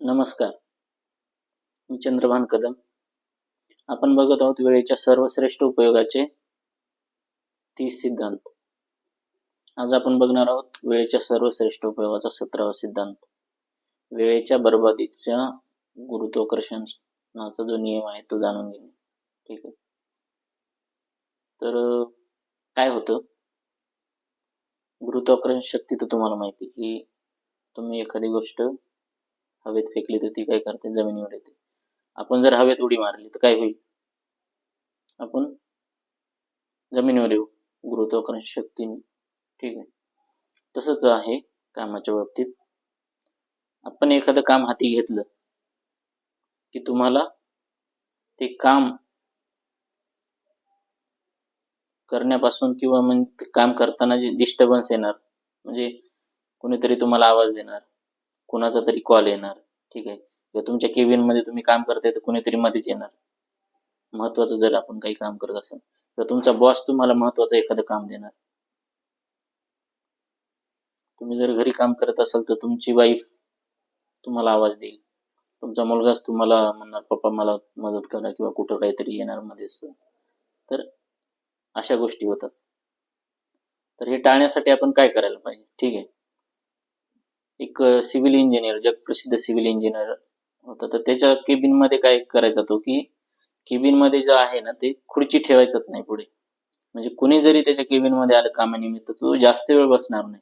नमस्कार. मी चंद्रभान कदम. आपण बघत आहोत वेळेच्या सर्वश्रेष्ठ उपयोगाचे तीस सिद्धांत. आज आपण बघणार आहोत वेळेच्या सर्वश्रेष्ठ उपयोगाचा सतरावा सिद्धांत. वेळेच्या बर्बादीच्या गुरुत्वाकर्षणाचा जो नियम आहे तो जाणून घेणे. ठीक आहे? तर काय होतं? गुरुत्वाकर्षण शक्ती तर तुम्हाला माहिती आहे की तुम्ही एखादी गोष्ट हवेत फेकली तर ती काय करते? जमिनीवर येते. आपण जर हवेत उडी मारली तर काय होईल? आपण जमिनीवर येऊ. गुरुत्वाकर्षण शक्तीने ठीक आहे. तसंच आहे कामाच्या बाबतीत. आपण एखादं काम हाती घेतलं की तुम्हाला ते काम करण्यापासून किंवा मग ते काम करताना जे डिस्टर्बन्स येणार म्हणजे कोणीतरी तुम्हाला आवाज देणार कुणाचा तरी कॉल येणार. ठीक आहे? किंवा तुमच्या केबिनमध्ये तुम्ही काम करताय तर कुणीतरी मध्येच येणार. महत्वाचं जर आपण काही काम करत असेल तर तुमचा बॉस तुम्हाला महत्वाचं एखादं काम देणार. तुम्ही जर घरी काम करत असाल तर तुमची वाईफ तुम्हाला आवाज देईल. तुमचा मुलगाच तुम्हाला म्हणणार पप्पा मला मदत करा किंवा कुठं काहीतरी येणार मध्येच तर अशा गोष्टी होतात. तर हे टाळण्यासाठी आपण काय करायला पाहिजे? ठीक आहे? एक सिव्हिल इंजिनियर जगप्रसिद्ध सिव्हिल इंजिनियर होता. तर त्याच्या केबिनमध्ये काय करायचा तो की केबिनमध्ये जे आहे ना ते खुर्ची ठेवायचंच नाही पुढे. म्हणजे कुणी जरी त्याच्या केबिनमध्ये आलं कामानिमित्त तो जास्त वेळ बसणार नाही.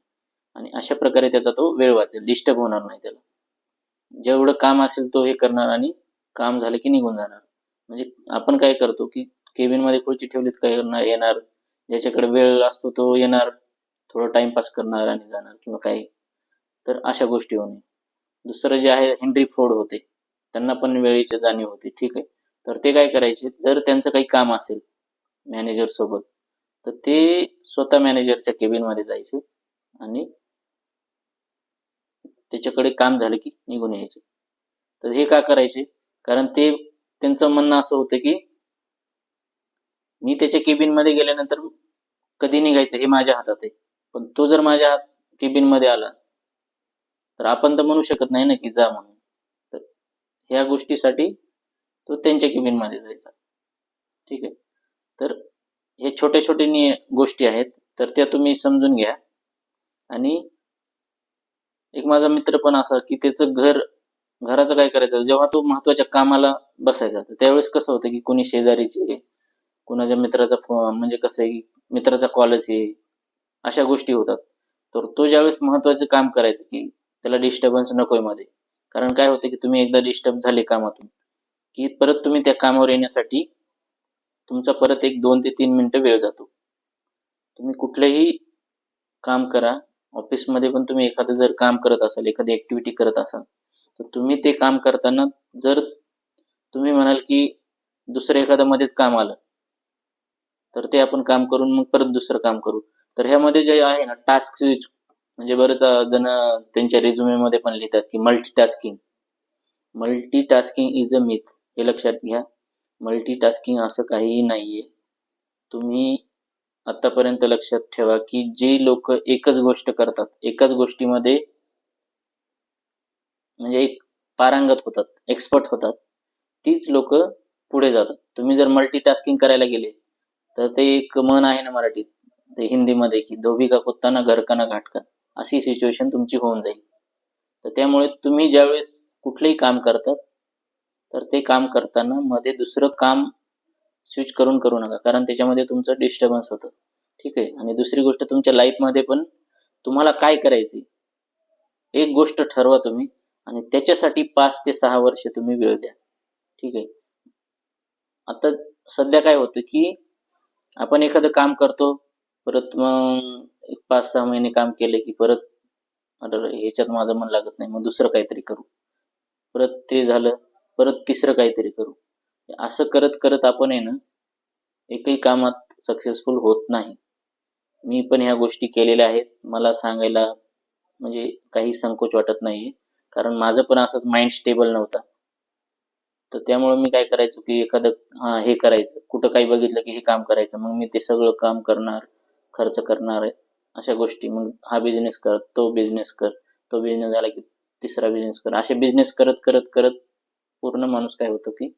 आणि अशा प्रकारे त्याचा तो वेळ वाचेल डिस्टर्ब होणार नाही त्याला. जेवढं काम असेल तो हे करणार आणि काम झालं की निघून जाणार. म्हणजे आपण काय करतो की केबिनमध्ये खुर्ची ठेवलीत काय करणार येणार. ज्याच्याकडे वेळ असतो तो येणार. थोडं टाइमपास करणार आणि जाणार किंवा काही तर अशा गोष्टी होणे दुसरं जे आहे हेनरी फोर्ड होते. त्यांना पण वेळेची जाणीव होती. ठीक आहे. तर ते काय करायचे? जर त्यांचं काही काम असेल मॅनेजर सोबत तर ते स्वतः मॅनेजरच्या केबिनमध्ये जायचे आणि त्याच्याकडे काम झालं की निघून यायचे. तर हे का करायचे? कारण ते त्यांचं म्हणणं असं होतं की मी त्याच्या केबिनमध्ये गेल्यानंतर कधी निघायचं हे माझ्या हातात आहे. पण तो जर माझ्या केबिनमध्ये आला तर आपण तर म्हणू शकत नाही ना की जा म्हणून. तर ह्या गोष्टीसाठी तो त्यांच्या केबिनमध्ये जायचा. ठीक आहे? तर हे छोटे छोटे नि गोष्टी आहेत तर त्या तुम्ही समजून घ्या. आणि एक माझा मित्र पण असा की त्याचं घर घराचं काय करायचं? जेव्हा तो महत्त्वाच्या कामाला बसायचा तर त्यावेळेस कसं होतं की कोणी शेजारीचे कुणाच्या मित्राचा फोन म्हणजे कसं आहे की मित्राचा कॉलच आहे अशा गोष्टी होतात. तर तो ज्यावेळेस महत्वाचं काम करायचं की त्याला डिस्टर्बन्स नकोयमध्ये. कारण काय होतं की तुम्ही एकदा डिस्टर्ब झाले कामातून की परत तुम्ही त्या कामावर येण्यासाठी तुमचा परत एक दोन ते तीन मिनिटं वेळ जातो. तुम्ही कुठलंही काम करा ऑफिसमध्ये पण तुम्ही एखादं जर काम करत असाल एखादी ऍक्टिव्हिटी करत असाल तर तुम्ही ते काम करताना जर तुम्ही म्हणाल की दुसरं एखादं मध्येच काम आलं तर ते आपण काम करून मग परत दुसरं काम करू. तर ह्यामध्ये जे आहे ना टास्क स्विच म्हणजे बरेच जण त्यांच्या रिझ्युमे मध्ये पण लिहितात की multitasking multitasking is a myth हे लक्षात घ्या. मल्टीटास्किंग असं काहीही नाहीये. तुम्ही आतापर्यंत लक्षात ठेवा की जे लोक एकच गोष्ट करतात एकाच गोष्टीमध्ये म्हणजे एक पारंगत होतात एक्सपर्ट होतात तीच लोक पुढे जातात. तुम्ही जर मल्टीटास्किंग करायला गेले तर ते एक मन आहे ना मराठीत ते हिंदीमध्ये की धोबी का कुत्ता ना घर का ना घाटका अशी सिच्युएशन तुमची होऊन जाईल. तर त्यामुळे तुम्ही ज्यावेळेस कुठलंही काम करतात तर ते काम करताना मध्ये दुसरं काम स्विच करून करू नका. कारण त्याच्यामध्ये तुमचं डिस्टर्बन्स होतं. ठीक आहे? आणि दुसरी गोष्ट तुमच्या लाईफमध्ये पण तुम्हाला काय करायचे एक गोष्ट ठरवा तुम्ही आणि त्याच्यासाठी पाच ते सहा वर्ष तुम्ही वेळ द्या. ठीक आहे? आता सध्या काय होतं की आपण एखादं काम करतो परत मग एक पाच सहा महिने काम केले की परत ह्याच्यात माझं मन लागत नाही मग दुसरं काहीतरी करू. परत ते झालं परत तिसरं काहीतरी करू. असं करत करत आपण आहे ना एकही कामात सक्सेसफुल होत नाही. मी पण ह्या गोष्टी केलेल्या आहेत. मला सांगायला म्हणजे काही संकोच वाटत नाहीये. कारण माझं पण असंच माइंड स्टेबल नव्हता. तर त्यामुळे मी काय करायचो की एखादं हा हे करायचं. कुठं काही बघितलं की हे काम करायचं. मग मी ते सगळं काम करणार खर्च करणार अशा गोष्टी. मग हा बिझनेस कर तो बिझनेस कर तो बिझनेस झाला की तिसरा बिझनेस कर. असे बिझनेस करत करत करत पूर्ण माणूस काय होतो की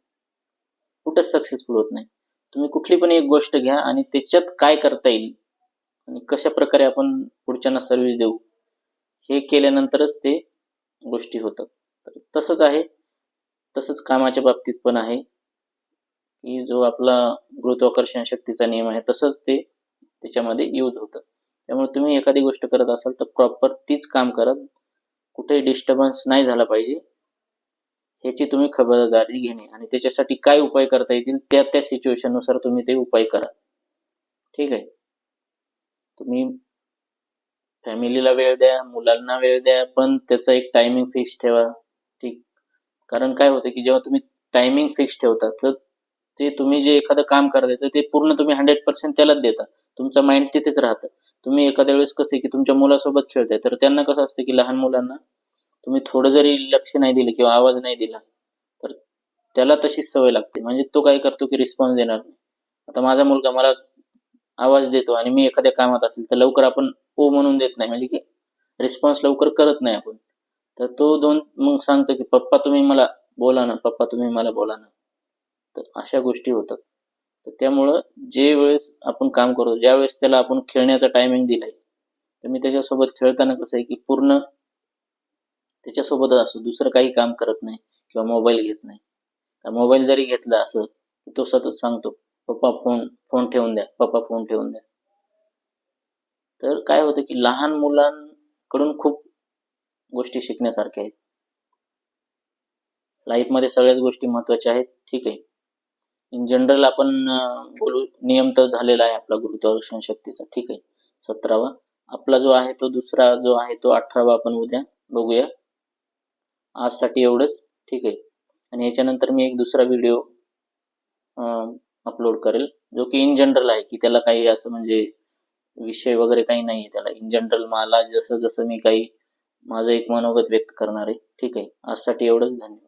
कुठंच सक्सेसफुल होत नाही. तुम्ही कुठली पण एक गोष्ट घ्या आणि त्याच्यात काय करता येईल आणि कशा प्रकारे आपण पुढच्यांना सर्व्हिस देऊ हे केल्यानंतरच ते गोष्टी होतात. तर तसंच आहे. तसंच कामाच्या बाबतीत पण आहे की जो आपला गुरुत्वाकर्षण शक्तीचा नियम आहे तसंच ते त्याच्यामध्ये यूज होतं. त्यामुळे तुम्ही एखादी गोष्ट करत असाल तर प्रॉपर तीच काम करत कुठेही डिस्टर्बन्स नाही झाला पाहिजे. ह्याची तुम्ही खबरदारी घेणे आणि त्याच्यासाठी काय उपाय करता येतील त्या त्या सिच्युएशननुसार तुम्ही ते उपाय करा. ठीक आहे? तुम्ही फॅमिलीला वेळ द्या मुलांना वेळ द्या पण त्याचा एक टायमिंग फिक्स ठेवा. ठीक. कारण काय होतं की जेव्हा तुम्ही टायमिंग फिक्स ठेवता तर ते तुम्ही जे एखादं काम करताय तर ते पूर्ण तुम्ही हंड्रेड पर्सेंट त्यालाच देता. तुमचं माइंड तिथेच राहतं. तुम्ही एखाद्या वेळेस कसं आहे की तुमच्या मुलासोबत खेळताय तर त्यांना कसं असतं की लहान मुलांना तुम्ही थोडं जरी लक्ष नाही दिलं किंवा आवाज नाही दिला तर त्याला तशीच सवय लागते. म्हणजे तो काय करतो की रिस्पॉन्स देणार नाही. आता माझा मुलगा मला आवाज देतो आणि मी एखाद्या कामात असेल तर लवकर आपण ओ म्हणून देत नाही. म्हणजे की रिस्पॉन्स लवकर करत नाही आपण. तर तो दोन मग सांगतो की पप्पा तुम्ही मला बोला ना पप्पा तुम्ही मला बोला ना. तर अशा गोष्टी होतात. तर त्यामुळं जे वेळेस आपण काम करतो ज्या वेळेस त्याला आपण खेळण्याचा टायमिंग दिलाय तर मी त्याच्यासोबत खेळताना कसं आहे की पूर्ण त्याच्यासोबत असतो दुसरं काही काम करत नाही किंवा मोबाईल घेत नाही. तर मोबाईल जरी घेतला असं की तो सतत सांगतो पप्पा फोन फोन ठेवून द्या पप्पा फोन ठेवून द्या. तर काय होतं की लहान मुलांकडून खूप गोष्टी शिकण्यासारख्या आहेत. लाईफमध्ये सगळ्याच गोष्टी महत्त्वाच्या आहेत ठीक आहे. इन जनरल आपण बोलू नियम तर झालेला आहे आपला गुरुत्वाकर्षण शक्तीचा. ठीक आहे. सतरावा. आपला जो आहे तो दुसरा जो आहे तो अठरावा आपण उद्या बघूया. आजसाठी एवढंच. ठीक आहे. आणि याच्यानंतर मी एक दुसरा व्हिडिओ अपलोड करेल. जो की इन जनरल आहे की त्याला काही असं म्हणजे विषय वगैरे काही नाही आहे त्याला. इन जनरल मला जसं जसं मी काही माझं एक मनोगत व्यक्त करणार आहे. ठीक आहे. आजसाठी एवढंच. धन्यवाद.